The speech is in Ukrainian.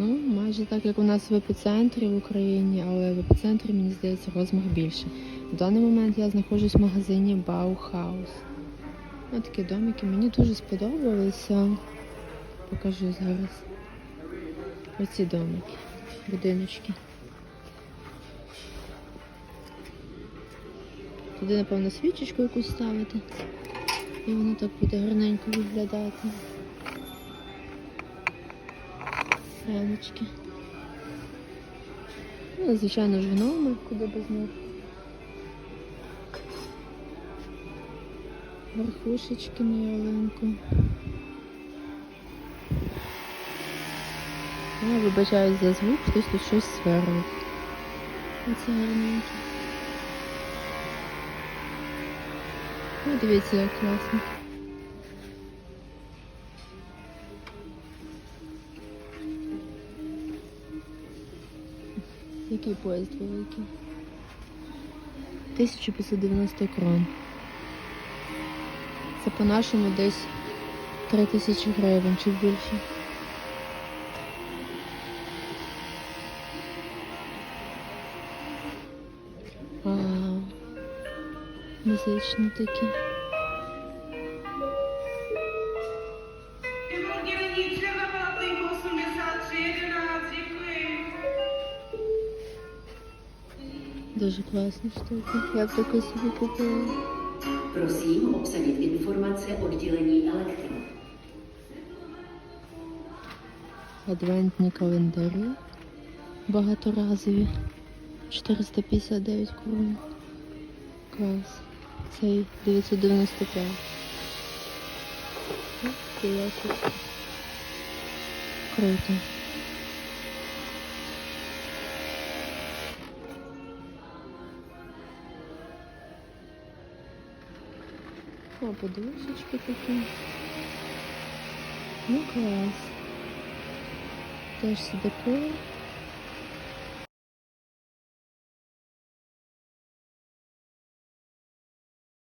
Ну, майже так, як у нас в епіцентрі в Україні, але в епіцентрі, мені здається, розмах більше. В даний момент я знаходжусь в магазині Баухаус. Ось такі домики мені дуже сподобалися. Покажу зараз. Оці домики, будиночки. Туди, напевно, свічечку якусь ставити. І воно так буде гарненько виглядати. Рамочки. Ну, звичайно ж, гноми, куди без них. Верхушечки на ялинку. Я вибачаюсь за звук, хтось тут щось сверлить. Оце гарненьке. Ну, дивіться, як класно. Який поїзд великий? 1590 крон. Це по-нашому десь 3000 гривень чи більше. Вау. Музичні такі. Дуже класні штуки. Я б таку собі купила. Prosím obsadit informace oddělení elektro. Адвентні календарі багаторазові. 459 крон. Клас. Цей 995. Круто. О, подушечки такі. Ну клас. Теж сюди